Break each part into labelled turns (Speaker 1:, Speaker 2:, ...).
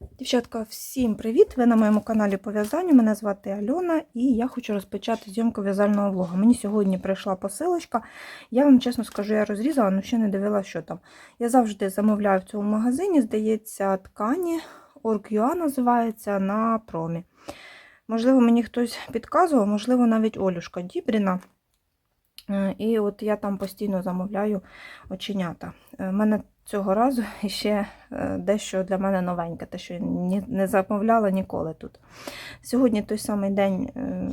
Speaker 1: Дівчатка, всім привіт! Ви на моєму каналі по в'язанню. Мене звати Альона і я хочу розпочати зйомку в'язального влогу. Мені сьогодні прийшла посилочка. Я вам чесно скажу, я розрізала, але ще не дивилася, що там. Я завжди замовляю в цьому магазині, здається, ткані Org.ua називається на промі. Можливо, мені хтось підказував, можливо, навіть Олюшка Дібріна. Е, І от я там постійно замовляю оченята. У мене цього разу ще е, дещо для мене новеньке, те, що я не замовляла ніколи тут. Сьогодні той самий день, е,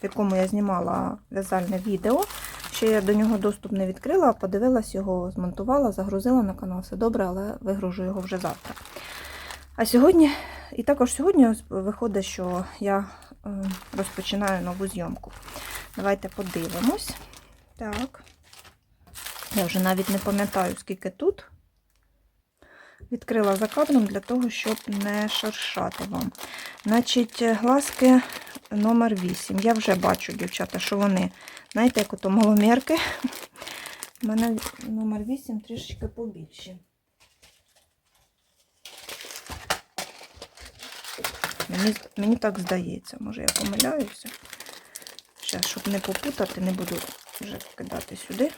Speaker 1: в якому я знімала в'язальне відео. Ще я до нього доступ не відкрила, подивилась його, змонтувала, загрузила на канал. Все добре, але вигружу його вже завтра. А сьогодні, і також сьогодні виходить, що я е, розпочинаю нову зйомку. Давайте подивимось. Так. Я вже навіть не пам'ятаю, скільки тут. Відкрила за кадром для того, щоб не шершати вам. Значить, глазки номер 8. Я вже бачу, дівчата, що вони, знаєте, як ото маломірки. У мене номер 8 трішечки побільші. Мені, мені так здається, може я помиляюся. Зараз, щоб не попутати, не буду вже кидати сюди.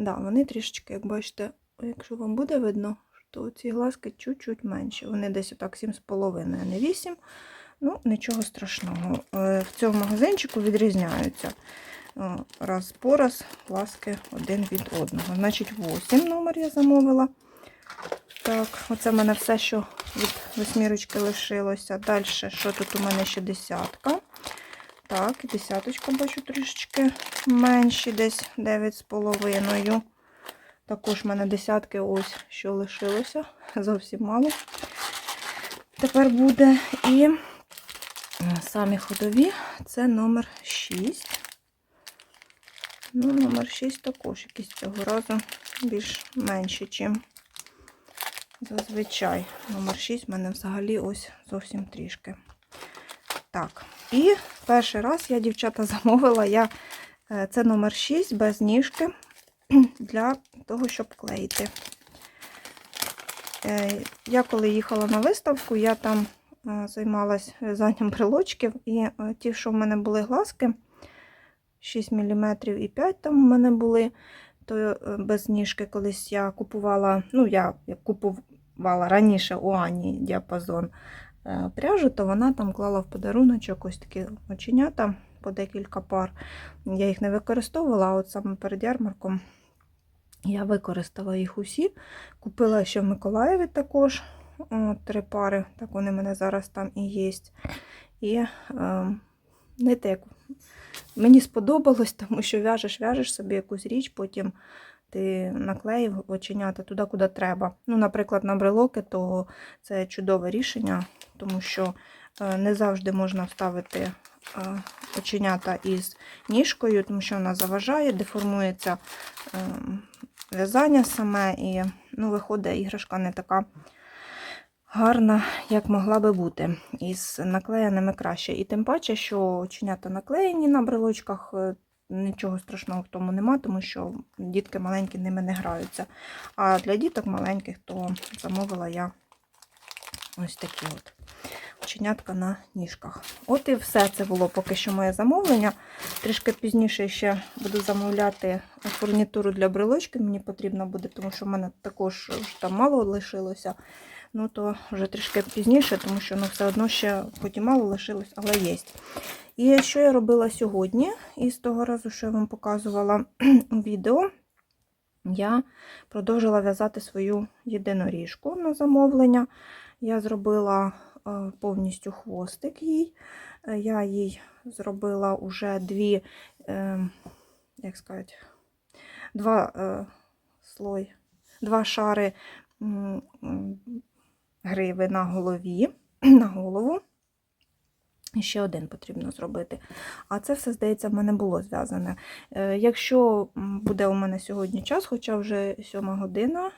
Speaker 1: Да, вони трішечки, як бачите, якщо вам буде видно, то ці глазки чуть-чуть менші. Вони десь отак 7,5, а не 8. Ну, нічого страшного. Е, В цьому магазинчику відрізняються е, раз по раз глазки один від одного. Значить, 8 номер я замовила. Так, оце в мене все, що від восьмірочки лишилося. Далі, що тут у мене ще десятка. Так, десяточка бачу трішечки менші, десь 9,5. Також в мене десятки ось що лишилося. Зовсім мало. Тепер буде і самі ходові це номер 6. Ну, номер 6 також якийсь цього разу більш менші, чим зазвичай. Номер 6 в мене взагалі ось зовсім трішки. Так, і перший раз я, дівчата, замовила я е, це номер 6 без ніжки для того, щоб клеїти. Е, Я коли їхала на виставку, я там е, займалась в'язанням брелочків, і ті, що в мене були глазки, 6 мм і 5 там в мене були, то без ніжки колись я купувала, ну, я купувала раніше у Ані діапазон пряжу, то вона там клала в подаруночок ось такі оченята по декілька пар. Я їх не використовувала, а от саме перед ярмарком я використала їх усі. Купила ще в Миколаєві також о, три пари, так вони в мене зараз там і є. І е, не те, мені сподобалось, тому що в'яжеш, в'яжеш собі якусь річ, потім ти наклеїв оченята туди, куди треба. Ну, наприклад, на брелоки, то це чудове рішення, тому що е, не завжди можна вставити е, оченята із ніжкою, тому що вона заважає, деформується е, в'язання саме, і ну, виходить іграшка не така гарна, як могла би бути. Із наклеєними краще. І тим паче, що оченята наклеєні на брелочках, е, нічого страшного в тому нема, тому що дітки маленькі ними не граються. А для діток маленьких, то замовила я ось такі от оченятка на ніжках. От і все це було поки що моє замовлення. Трішки пізніше ще буду замовляти фурнітуру для брелочків. Мені потрібно буде, тому що в мене також там мало лишилося. Ну, то вже трішки пізніше, тому що ну, все одно ще і мало лишилось, але є. І що я робила сьогодні, із того разу, що я вам показувала відео, я продовжила в'язати свою єдиноріжку на замовлення. Я зробила повністю хвостик їй. Е, Я їй зробила уже дві, е, як сказати, два е, слой, два шари гриви на голові, на голову. І ще один потрібно зробити. А це все, здається, в мене було зв'язане. Е, Якщо буде у мене сьогодні час, хоча вже сьома година, е,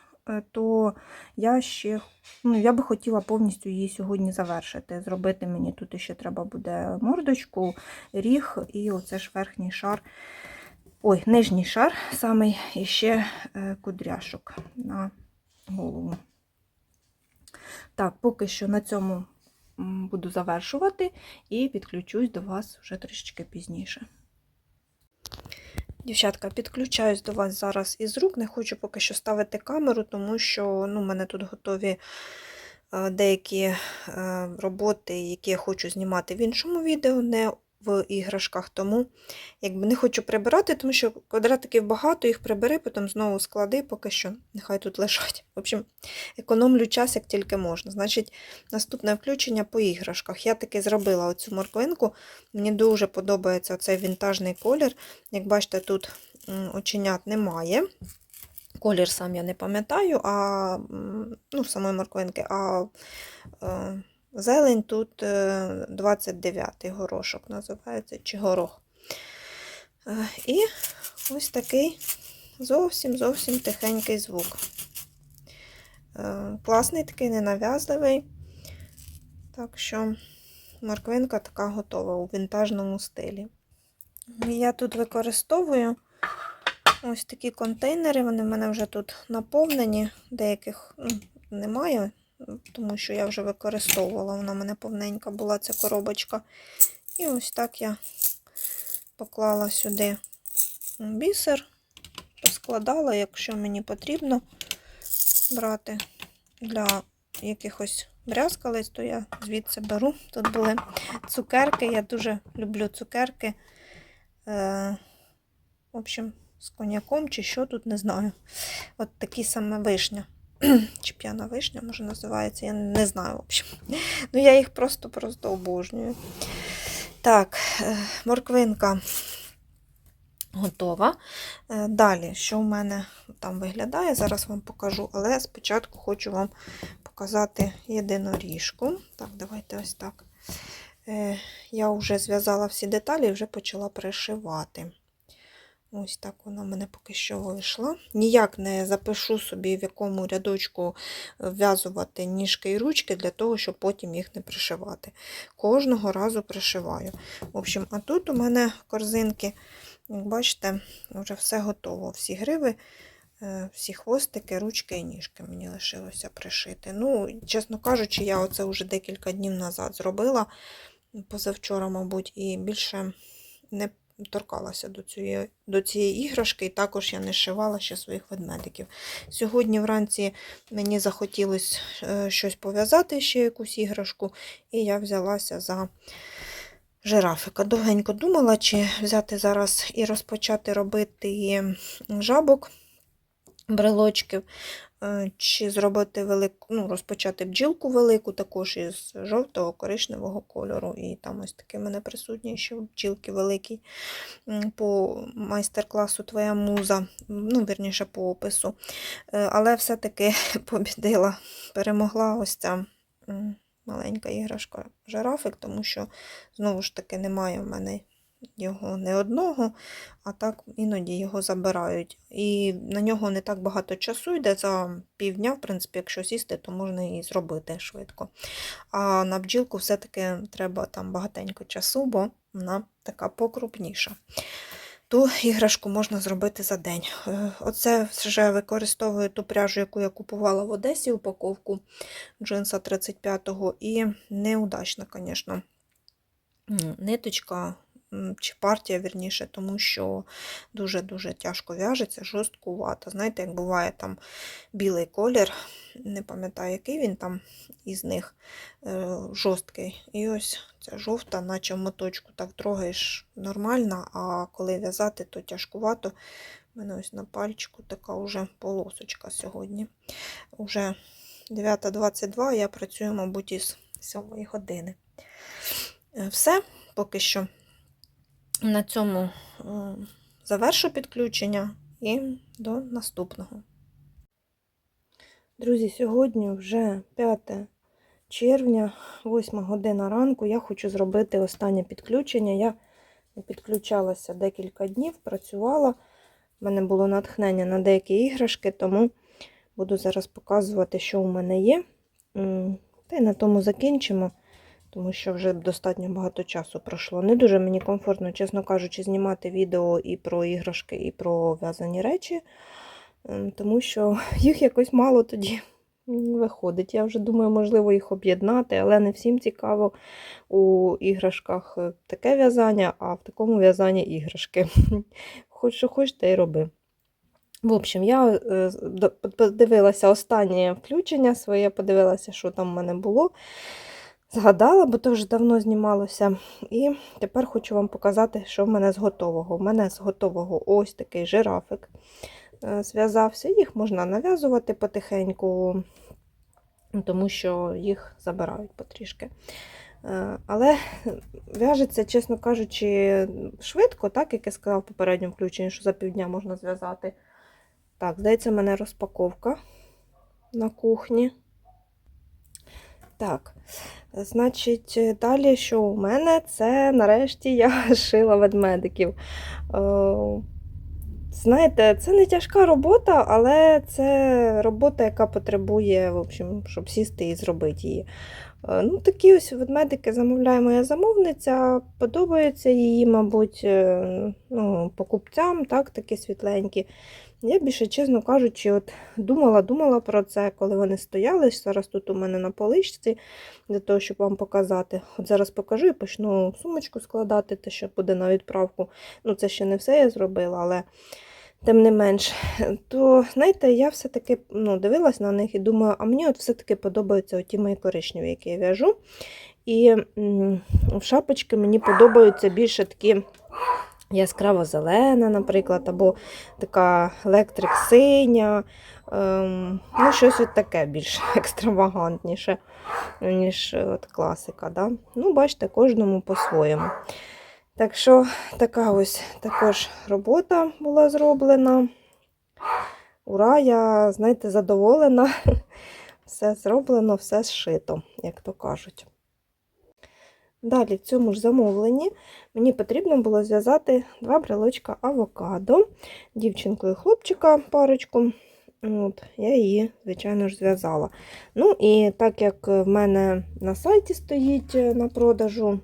Speaker 1: то я ще ну, я би хотіла повністю її сьогодні завершити. Зробити мені тут ще треба буде мордочку, ріг і оце ж верхній шар. Ой, нижній шар, самий і ще е, кудряшок на голову. Так, поки що на цьому буду завершувати і підключусь до вас вже трішечки пізніше. Дівчатка, підключаюсь до вас зараз із рук. Не хочу поки що ставити камеру, тому що ну, в мене тут готові е, деякі е, роботи, які я хочу знімати в іншому відео, не в іграшках. Тому якби не хочу прибирати, тому що квадратиків багато, їх прибери, потім знову склади, поки що нехай тут лежать. В общем, економлю час, як тільки можна. Значить, наступне включення по іграшках. Я таки зробила оцю морквинку. Мені дуже подобається цей вінтажний колір. Як бачите, тут оченят немає. Колір сам я не пам'ятаю, а ну, самої морквинки, а е, зелень тут е, 29-й горошок називається, чи горох. Е, І ось такий зовсім зовсім тихенький звук. Е, Класний такий, ненав'язливий. Так що морквинка така готова у вінтажному стилі. Я тут використовую ось такі контейнери, вони в мене вже тут наповнені, деяких ну, немає, тому що я вже використовувала, вона в мене повненька була ця коробочка. І ось так я поклала сюди бісер, поскладала, якщо мені потрібно брати для якихось брязкалець, то я звідси беру. Тут були цукерки, я дуже люблю цукерки. Е, в общем, з коньяком чи що тут, не знаю. От такі саме вишня. Чи п'яна вишня, може, називається, я не знаю, в общем. Ну, я їх просто-просто обожнюю. Так, е, морквинка готова. Е, Далі, що в мене там виглядає, зараз вам покажу, але спочатку хочу вам показати єдиноріжку. Так, давайте ось так. Е, Я вже зв'язала всі деталі і вже почала пришивати. Ось так вона в мене поки що вийшла. Ніяк не запишу собі, в якому рядочку вв'язувати ніжки і ручки, для того, щоб потім їх не пришивати. Кожного разу пришиваю. В общем, а тут у мене корзинки, як бачите, вже все готово. Всі гриви, е, всі хвостики, ручки і ніжки мені лишилося пришити. Ну, чесно кажучи, я оце вже декілька днів назад зробила, позавчора, мабуть, і більше не торкалася до цієї, до цієї іграшки, і також я не шивала ще своїх ведмедиків. Сьогодні вранці мені захотілося е, щось пов'язати, ще якусь іграшку, і я взялася за жирафика. Довгенько думала, чи взяти зараз і розпочати робити жабок, брелочків, чи зробити велику, ну, розпочати бджілку велику, також із жовтого коричневого кольору. І там ось таке мене присутнє, що бджілки великий м, по майстер-класу Твоя муза, ну, вірніше, по опису. Е, Але все-таки побідила, перемогла ось ця маленька іграшка жирафик, тому що, знову ж таки, немає в мене його не одного, а так іноді його забирають. І на нього не так багато часу йде за півдня, в принципі, якщо сісти, то можна і зробити швидко. А на бджілку все-таки треба там багатенько часу, бо вона така покрупніша. Ту іграшку можна зробити за день. Е, Оце вже використовую ту пряжу, яку я купувала в Одесі, упаковку джинса 35-го, і неудачна, звісно, ниточка чи партія, вірніше, тому що дуже-дуже тяжко в'яжеться, жорсткувата. Знаєте, як буває там білий колір, не пам'ятаю, який він там із них е, жорсткий. І ось ця жовта, наче в моточку так трогаєш нормально, а коли в'язати, то тяжкувато. У мене ось на пальчику така вже полосочка сьогодні. Уже 9.22, я працюю, мабуть, із 7 години. Е, Все, поки що на цьому е, завершу підключення і до наступного. Друзі, сьогодні вже 5 червня, 8 година ранку. Я хочу зробити останнє підключення. Я підключалася декілька днів, працювала. У мене було натхнення на деякі іграшки, тому буду зараз показувати, що у мене є. Та й на тому закінчимо, тому що вже достатньо багато часу пройшло. Не дуже мені комфортно, чесно кажучи, знімати відео і про іграшки, і про в'язані речі, ем, тому що їх якось мало тоді виходить. Я вже думаю, можливо, їх об'єднати, але не всім цікаво у іграшках е, таке в'язання, а в такому в'язанні іграшки. Хоч що хоч, те й роби. В общем, я е, подивилася останнє включення своє, подивилася, що там в мене було. Згадала, бо то вже давно знімалося. І тепер хочу вам показати, що в мене з готового. У мене з готового ось такий жирафик е, зв'язався. Їх можна нав'язувати потихеньку, тому що їх забирають потрішки. Е, Але в'яжеться, чесно кажучи, швидко, так, як я сказав в попередньому включенні, що за півдня можна зв'язати. Так, здається, в мене розпаковка на кухні. Так, значить, далі, що у мене, це нарешті я шила ведмедиків. Е, Знаєте, це не тяжка робота, але це робота, яка потребує, в общем, щоб сісти і зробити її. Е, Ну, такі ось ведмедики замовляє моя замовниця, подобаються її, мабуть, е, ну, покупцям, так, такі світленькі. Я більше, чесно кажучи, от думала, думала про це, коли вони стояли. Зараз тут у мене на поличці, для того, щоб вам показати. От зараз покажу і почну сумочку складати, те, що буде на відправку. Ну, це ще не все я зробила, але тим не менш. То, знаєте, я все-таки ну, дивилась на них і думаю, а мені от все-таки подобаються оті мої коричневі, які я в'яжу. І в шапочки мені подобаються більше такі яскраво зелена, наприклад, або така електрик синя. Ем, ну, щось от таке більш екстравагантніше, ніж е, от класика. Да? Ну, бачите, кожному по-своєму. Так що така ось також робота була зроблена. Ура, я, знаєте, задоволена. Все зроблено, все зшито, як то кажуть. Далі, в цьому ж замовленні мені потрібно було зв'язати два брелочка авокадо, дівчинку і хлопчика парочку. От, Я її, звичайно ж, зв'язала. Ну і так як в мене на сайті стоїть е, на продажу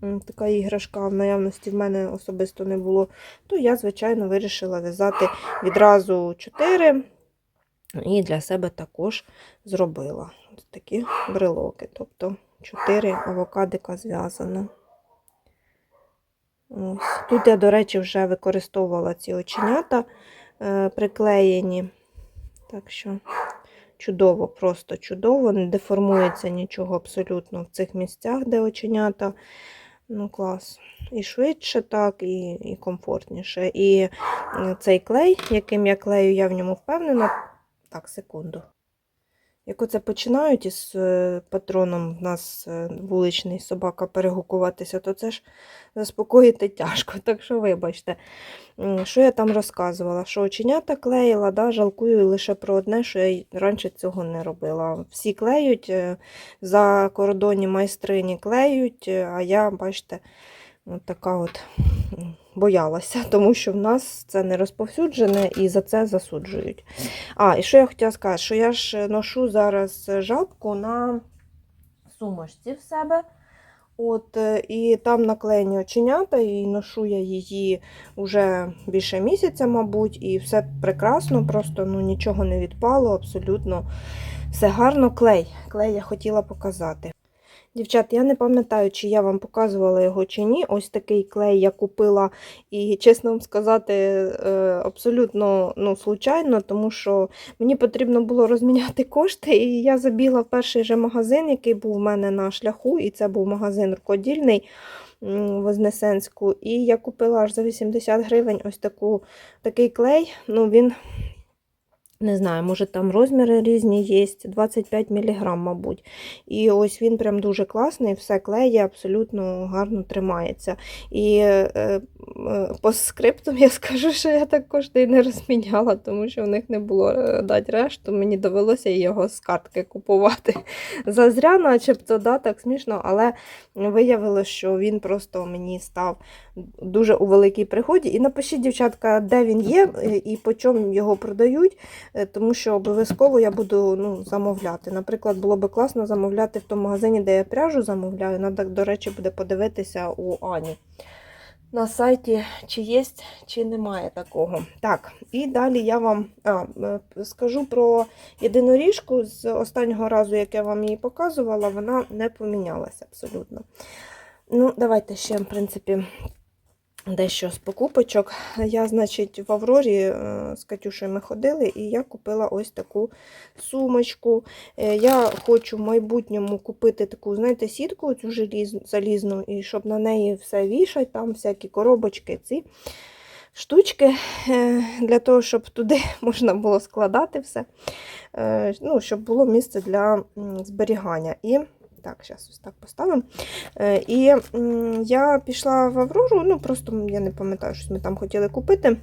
Speaker 1: така іграшка, в наявності в мене особисто не було, то я, звичайно, вирішила в'язати відразу 4 і для себе також зробила такі брелоки. Тобто 4 авокадика зв'язано. Ось. Тут я, до речі, вже використовувала ці оченята е, приклеєні. Так що чудово, просто чудово, не деформується нічого абсолютно в цих місцях, де оченята. Ну, клас. І швидше, так, і, і комфортніше. І е, цей клей, яким я клею, я в ньому впевнена. Так, секунду. Як оце починають із е, патроном в нас е, вуличний собака перегукуватися, то це ж заспокоїти тяжко. Так що, вибачте, що я там розказувала? Що оченята клеїла, да, жалкую лише про одне, що я раніше цього не робила. Всі клеють, е, за кордоні майстрині клеють, а я, бачите, от така от боялася, тому що в нас це не розповсюджене і за це засуджують. А, і що я хотіла сказати, що я ж ношу зараз жабку на сумочці в себе. От, е, і там наклеєні оченята, і ношу я її вже більше місяця, мабуть, і все прекрасно, просто ну, нічого не відпало, абсолютно все гарно. Клей. Клей я хотіла показати. Дівчат, я не пам'ятаю, чи я вам показувала його чи ні. Ось такий клей я купила, і, чесно вам сказати, е, абсолютно ну, случайно, тому що мені потрібно було розміняти кошти, і я забігла в перший же магазин, який був у мене на шляху, і це був магазин рукодільний в Вознесенську. І я купила аж за 80 гривень ось таку, такий клей. Ну, він, не знаю, може там розміри різні є, 25 мг, мабуть. І ось він прям дуже класний, все клеє, абсолютно гарно тримається. І е, е, по скриптам я скажу, що я так кошти і не розміняла, тому що в них не було е, дати решту. Мені довелося його з картки купувати. Зазря, начебто, да, так смішно, але виявилося, що він просто мені став дуже у великій пригоді. І напишіть, дівчатка, де він є і по чому його продають, тому що обов'язково я буду ну, замовляти. Наприклад, було би класно замовляти в тому магазині, де я пряжу замовляю. Надо, до речі, буде подивитися у Ані. на сайті, чи є, чи немає такого. Так, і далі я вам а, е, скажу про єдиноріжку. З останнього разу, як я вам її показувала, вона не помінялася абсолютно. Ну, давайте ще, в принципі, дещо з покупочок. Я, значить, в Аврорі е, з Катюшею ми ходили, і я купила ось таку сумочку. Е, Я хочу в майбутньому купити таку, знаєте, сітку цю залізну, і щоб на неї все вішати, там всякі коробочки, ці штучки, е, для того, щоб туди можна було складати все, ну, щоб було місце для зберігання. І так, зараз ось так поставимо. Е, І я пішла в Аврору, ну просто я не пам'ятаю, щось ми там хотіли купити.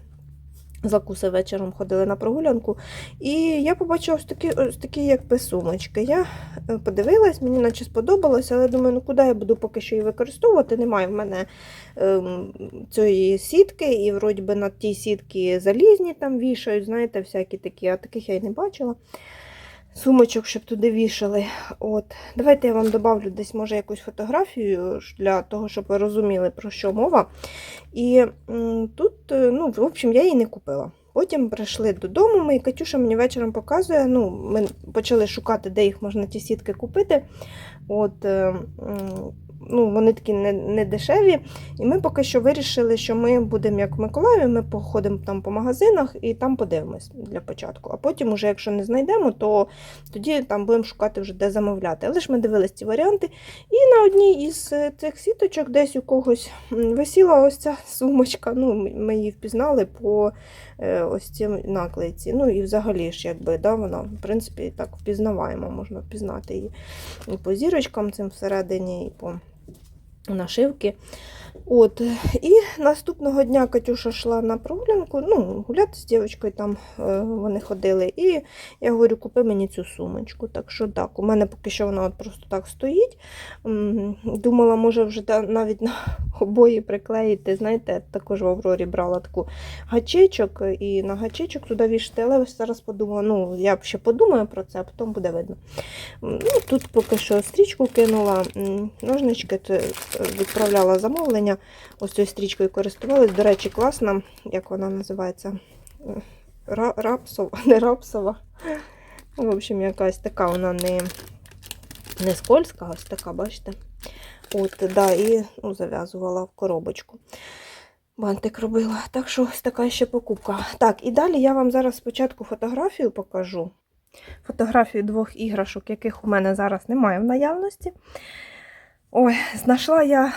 Speaker 1: Закуси вечором ходили на прогулянку. І я побачила ось такі, ось такі якби сумочки. Я е, подивилась, мені наче сподобалось, але думаю, ну куди я буду поки що її використовувати? Немає в мене ем, цієї сітки, і вроді би на тій сітки залізні там вішають, знаєте, всякі такі, а таких я й не бачила. Сумочок, щоб туди вішали. От. Давайте я вам добавлю десь, може, якусь фотографію для того, щоб ви розуміли, про що мова. І тут, е, ну, в общем, я її не купила. Потім прийшли додому, ми, і Катюша мені вечором показує. Ну, ми почали шукати, де їх можна ті сітки купити. От, е, ну, вони такі не, не дешеві. І ми поки що вирішили, що ми будемо як в Миколаєві, ми походимо там по магазинах і там подивимось для початку. А потім, уже, якщо не знайдемо, то тоді там будемо шукати вже де замовляти. Але ж ми дивились ці варіанти. І на одній із е, цих сіточок десь у когось висіла ось ця сумочка. Ну, ми її впізнали по ось ці наклейці. Ну і взагалі ж, якби, да, вона, в принципі, так впізнаваємо, можна впізнати її і по зірочкам цим всередині, і по нашивки. От. І наступного дня Катюша йшла на прогулянку, ну, гуляти з дівчинкою там е, вони ходили. І я говорю, купи мені цю сумочку. Так що так, у мене поки що вона от просто так стоїть. Думала, може вже навіть на обої приклеїти. Знаєте, також в Аврорі брала таку гачечок і на гачечок туди вішати, але зараз подумала, ну я ще подумаю про це, а потім буде видно. Ну, тут поки що стрічку кинула, ножнички відправляла замовлення. Ось цією стрічкою користувалась. До речі, класна, як вона називається? Е, рапсова, не рапсова. Ну, В общем, якась така вона не, не скользка, ось така, бачите? От, да, і ну, зав'язувала в коробочку. Бантик робила. Так що ось така ще покупка. Так, і далі я вам зараз спочатку фотографію покажу. Фотографію двох іграшок, яких у мене зараз немає в наявності. Ой, знайшла я е,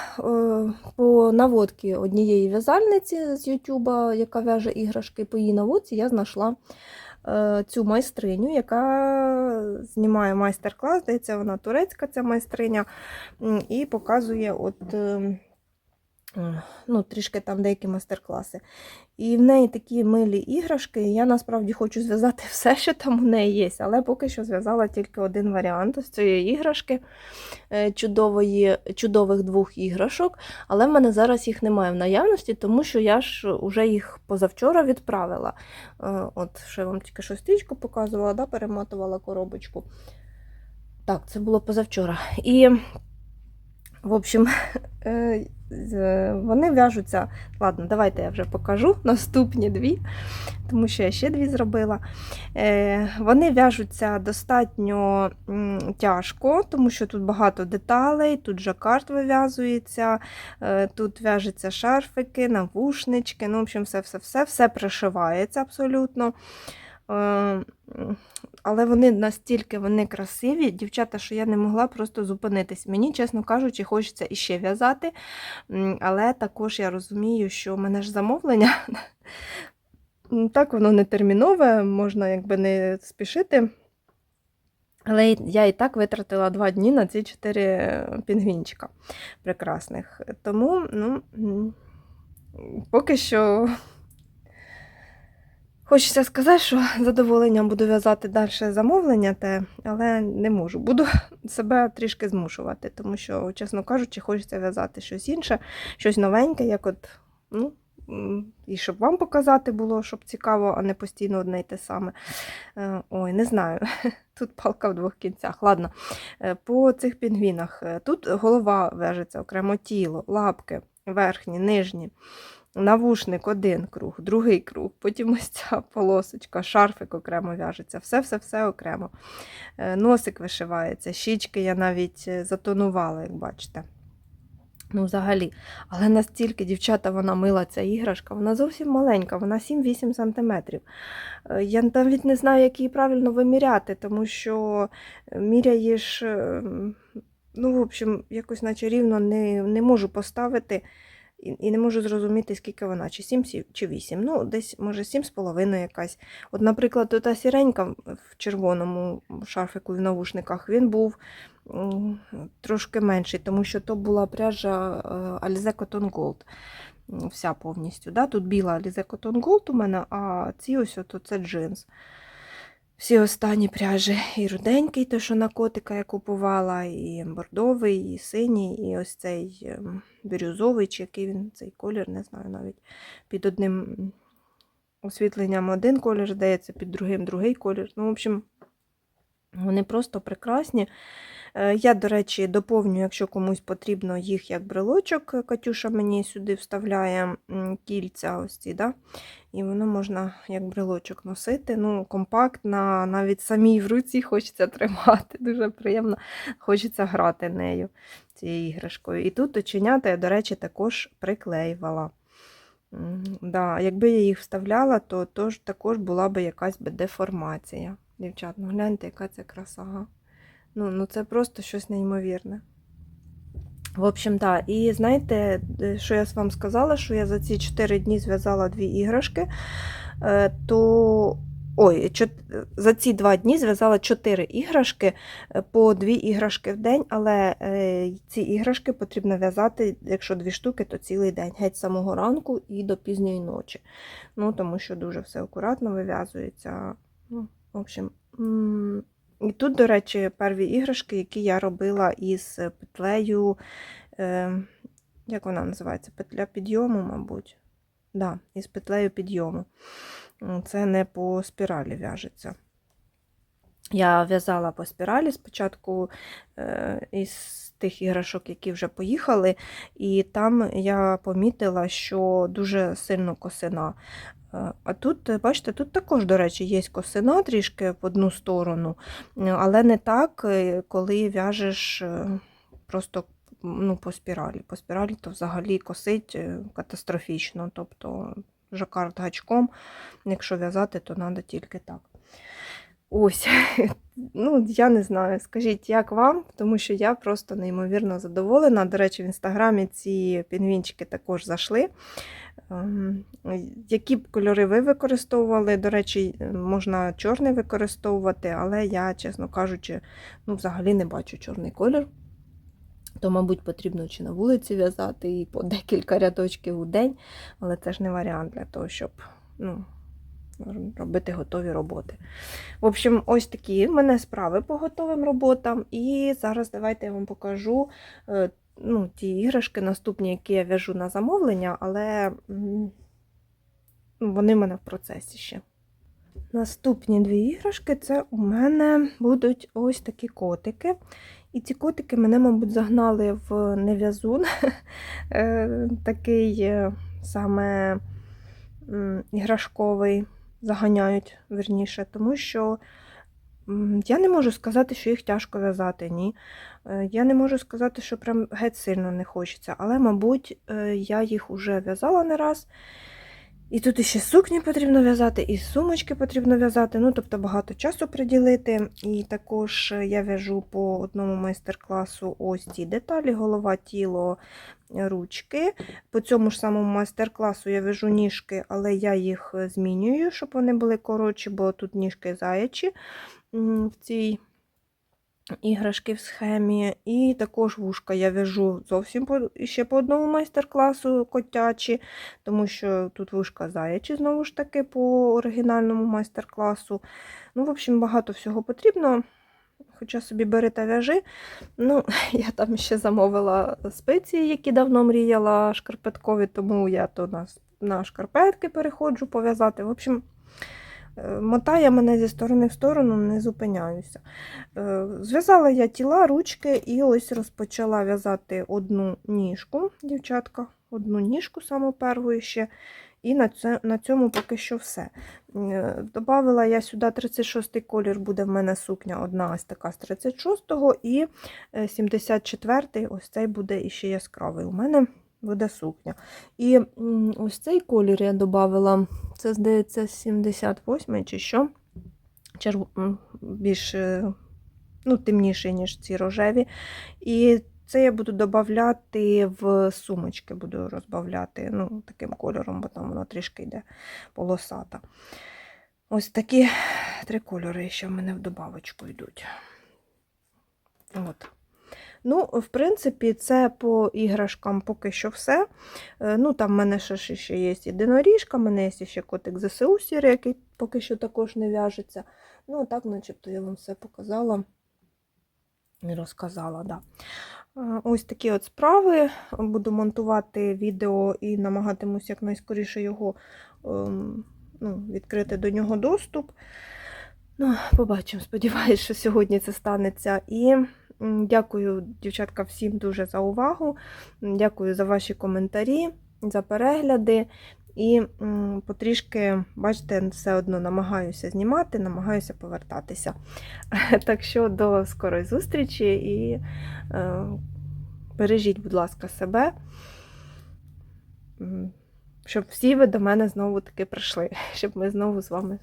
Speaker 1: по наводці однієї в'язальниці з Ютуба, яка в'яже іграшки. По її наводці я знайшла е, цю майстриню, яка знімає майстер-клас. Здається, вона турецька, ця майстриня, і показує от, е, ну, трішки там деякі майстер-класи. І в неї такі милі іграшки. Я насправді хочу зв'язати все, що там у неї є, але поки що зв'язала тільки один варіант з цієї іграшки е, чудової, чудових двох іграшок. Але в мене зараз їх немає в наявності, тому що я ж вже їх позавчора відправила. Е, От, що я вам тільки що стрічку показувала, да, перемотувала коробочку. Так, це було позавчора. І, в общем, е, вони в'яжуться. Ладно, давайте я вже покажу наступні дві, тому що я ще дві зробила. Е, Вони в'яжуться достатньо тяжко, тому що тут багато деталей, тут жакард вив'язується, е, тут в'яжуться шарфики, навушнички. Ну, в общем, все-все-все, все пришивається абсолютно. Е, Але вони настільки вони красиві, дівчата, що я не могла просто зупинитись. Мені, чесно кажучи, хочеться іще в'язати. Але також я розумію, що в мене ж замовлення. Так, воно не термінове, можна якби не спішити. Але я і так витратила два дні на ці чотири пінгвінчика прекрасних. Тому, ну, поки що хочеться сказати, що задоволенням буду в'язати далі замовлення, те, але не можу. Буду себе трішки змушувати, тому що, чесно кажучи, хочеться в'язати щось інше, щось новеньке, як от, ну, і щоб вам показати було, щоб цікаво, а не постійно одне й те саме. Е, Ой, не знаю. Тут палка в двох кінцях. Ладно, Е, по цих пінгвінах. Е, Тут голова вяжеться окремо тіло, лапки, верхні, нижні. Навушник один круг, другий круг, потім ось ця полосочка, шарфик окремо в'яжеться, все-все-все окремо. Е, Носик вишивається, щічки я навіть е, затонувала, як бачите. Ну, взагалі. Але настільки, дівчата, вона мила ця іграшка, вона зовсім маленька, вона 7-8 см. Я навіть не знаю, як її правильно виміряти, тому що е, міряєш, е, ну, в общем, якось наче рівно не, не можу поставити і, не можу зрозуміти, скільки вона, чи 7 чи 8. Ну, десь, може, 7,5 якась. От, наприклад, та сіренька в червоному шарфику і в навушниках, він був трошки менший, тому що то була пряжа е, Alize Cotton Gold. Вся повністю. Да? Тут біла Alize Cotton Gold у мене, а ці ось ото це джинс. Всі останні пряжі. І руденький, той, що на котика я купувала, і бордовий, і синій, і ось цей ем, бірюзовий, чи який він цей колір, не знаю навіть. Під одним освітленням один колір, здається, під другим другий колір. Ну, в общем, вони просто прекрасні. Е, Я, до речі, доповню, якщо комусь потрібно їх як брелочок. Катюша мені сюди вставляє кільця ось ці, да? і воно можна як брелочок носити. Ну, компактна, навіть самій в руці хочеться тримати. Дуже приємно, хочеться грати нею, цією іграшкою. І тут оченята я, до речі, також приклеювала. Да, якби я їх вставляла, то тож, також була б якась би деформація. Дівчат, ну гляньте, яка це краса. Ну, ну це просто щось неймовірне. В общем, так. І знаєте, е, що я вам сказала, що я за ці 4 дні зв'язала дві іграшки, е, то. Ой, за ці два дні зв'язала 4 іграшки е, по 2 іграшки в день, але ці іграшки потрібно в'язати, якщо дві штуки, то цілий день, геть з самого ранку і до пізньої ночі. Ну, тому що дуже все акуратно вив'язується. Ну, в общем, і тут, до речі, перві іграшки, які я робила із петлею, е, як вона називається? Петля підйому, мабуть. Да, із петлею підйому. Це не по спіралі в'яжеться. Я в'язала по спіралі спочатку е, із тих іграшок, які вже поїхали, і там я помітила, що дуже сильно косина. Е, А тут, е, бачите, тут також, до речі, є косина трішки в одну сторону, е, але не так, коли в'яжеш просто ну, по спіралі. По спіралі то взагалі косить катастрофічно. Тобто жакард гачком, якщо в'язати, то треба тільки так. Ось, ну я не знаю, скажіть, як вам, тому що я просто неймовірно задоволена. До речі, в інстаграмі ці пінгвінчики також зайшли. Ем, Які б кольори ви використовували? До речі, можна чорний використовувати, але я, чесно кажучи, ну, взагалі не бачу чорний колір. То, мабуть, потрібно чи на вулиці в'язати і по декілька рядочків у день, але це ж не варіант для того, щоб ну, робити готові роботи. В общем, ось такі в мене справи по готовим роботам. І зараз давайте я вам покажу е, ну, ті іграшки наступні, які я в'яжу на замовлення, але вони в мене в процесі ще. Наступні дві іграшки це у мене будуть ось такі котики. І ці котики мене, мабуть, загнали в нев'язун. Е, Такий е, саме іграшковий заганяють, верніше, тому що я не можу сказати, що їх тяжко в'язати, ні. Е, Я не можу сказати, що прям геть сильно не хочеться, але, мабуть, е, я їх уже в'язала не раз. І тут іще сукні потрібно в'язати, і сумочки потрібно в'язати, ну, тобто багато часу приділити. І також я в'яжу по одному майстер-класу ось ці деталі: голова, тіло, ручки. По цьому ж самому майстер-класу я в'яжу ніжки, але я їх змінюю, щоб вони були коротші, бо тут ніжки заячі в цій іграшки в схемі. І також вушка я в'яжу зовсім по, ще по одному майстер-класу котячі, тому що тут вушка заячі, знову ж таки, по оригінальному майстер-класу. Ну, в общем, багато всього потрібно. Хоча собі бери та в'яжи. Ну, я там ще замовила спеції, які давно мріяла шкарпеткові, тому я то на, на шкарпетки переходжу пов'язати. В общем, мотає мене зі сторони в сторону, не зупиняюся. Е, Зв'язала я тіла, ручки і ось розпочала в'язати одну ніжку, дівчатка. одну ніжку саму перву ще. І на, це, на цьому поки що все. Е, Добавила я сюди 36 колір, буде в мене сукня одна ось така з 36-го, і 74-й ось цей буде іще яскравий. У мене буде сукня. І ось цей колір я додавала, це, здається, 78 чи що. Черв... більш е, ну, темніший, ніж ці рожеві. І це я буду додавати в сумочки, буду розбавляти ну, таким кольором, бо там воно трішки йде полосата. Ось такі три кольори ще в мене в добавочку йдуть. От. Ну, в принципі, це по іграшкам поки що все. Е, Ну, там в мене ще, ще- є єдиноріжка, в мене є ще котик ЗСУ сірий, який поки що також не в'яжеться. Ну, так, начебто, я вам все показала і розказала, да. Е, Ось такі от справи. Буду монтувати відео і намагатимусь якнайскоріше його ем, ну, відкрити до нього доступ. Ну, побачимо, сподіваюся, що сьогодні це станеться. І дякую, дівчатка, всім дуже за увагу. Дякую за ваші коментарі, за перегляди. І потрішки, бачите, все одно намагаюся знімати, намагаюся повертатися. Так що до скорої зустрічі і е, бережіть, будь ласка, себе, щоб всі ви до мене знову таки прийшли, щоб ми знову з вами.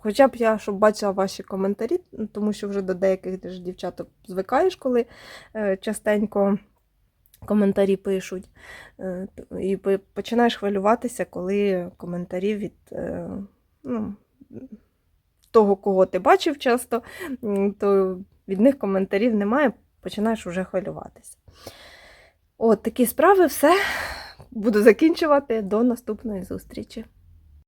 Speaker 1: Хоча б я щоб бачила ваші коментарі, тому що вже до деяких теж дівчаток звикаєш, коли е, частенько коментарі пишуть. Е, І починаєш хвилюватися, коли коментарі від е, ну, того, кого ти бачив часто, то від них коментарів немає, починаєш вже хвилюватися. От такі справи, все. Буду закінчувати. До наступної зустрічі.